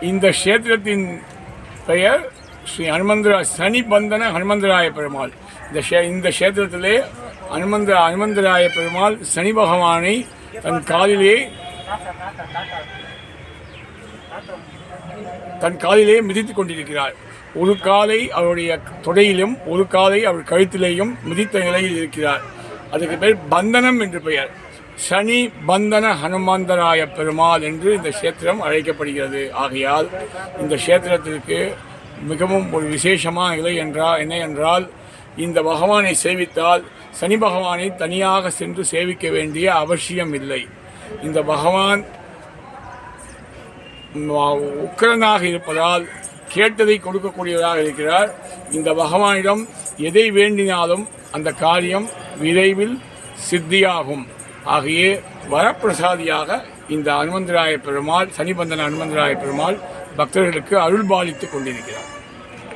இந்த க்ஷேத்திரத்தின் பெயர் ஸ்ரீ ஹனுமந்தரா சனி பந்தன ஹனுமந்தராய பெருமாள். இந்த ஷே இந்த க்ஷேத்திரத்திலே ஹனுமந்த ஹனுமந்தராய பெருமாள் சனி பகவானை தன் காலிலே தன் காலிலே மிதித்துக் கொண்டிருக்கிறார். ஒரு காலை அவருடைய தொடையிலும் ஒரு காலை அவர் கழுத்திலேயும் மிதித்த நிலையில் இருக்கிறார். அதுக்கு பேர் பந்தனம் என்று பெயர். சனி பந்தன ஹனுமந்தராய பெருமாள் என்று இந்த கஷேத்திரம் அழைக்கப்படுகிறது. ஆகையால் இந்த க்ஷேத்திரத்திற்கு மிகவும் ஒரு விசேஷமான நிலை என்றால் என்ன என்றால் இந்த பகவானை சேவித்தால் சனி பகவானை தனியாக சென்று சேவிக்க வேண்டிய அவசியம் இல்லை. இந்த பகவான் உக்கிரனாக இருப்பதால் கேட்டதை கொடுக்கக்கூடியவராக இருக்கிறார். இந்த பகவானிடம் எதை வேண்டினாலும் அந்த காரியம் விரைவில் சித்தியாகும். ஆகிய வரப்பிரசாதியாக இந்த அனுமந்தராய பெருமாள் சனிபந்தன அனுமந்தராய பெருமாள் பக்தர்களுக்கு அருள்பாலித்துக் கொண்டிருக்கிறார்.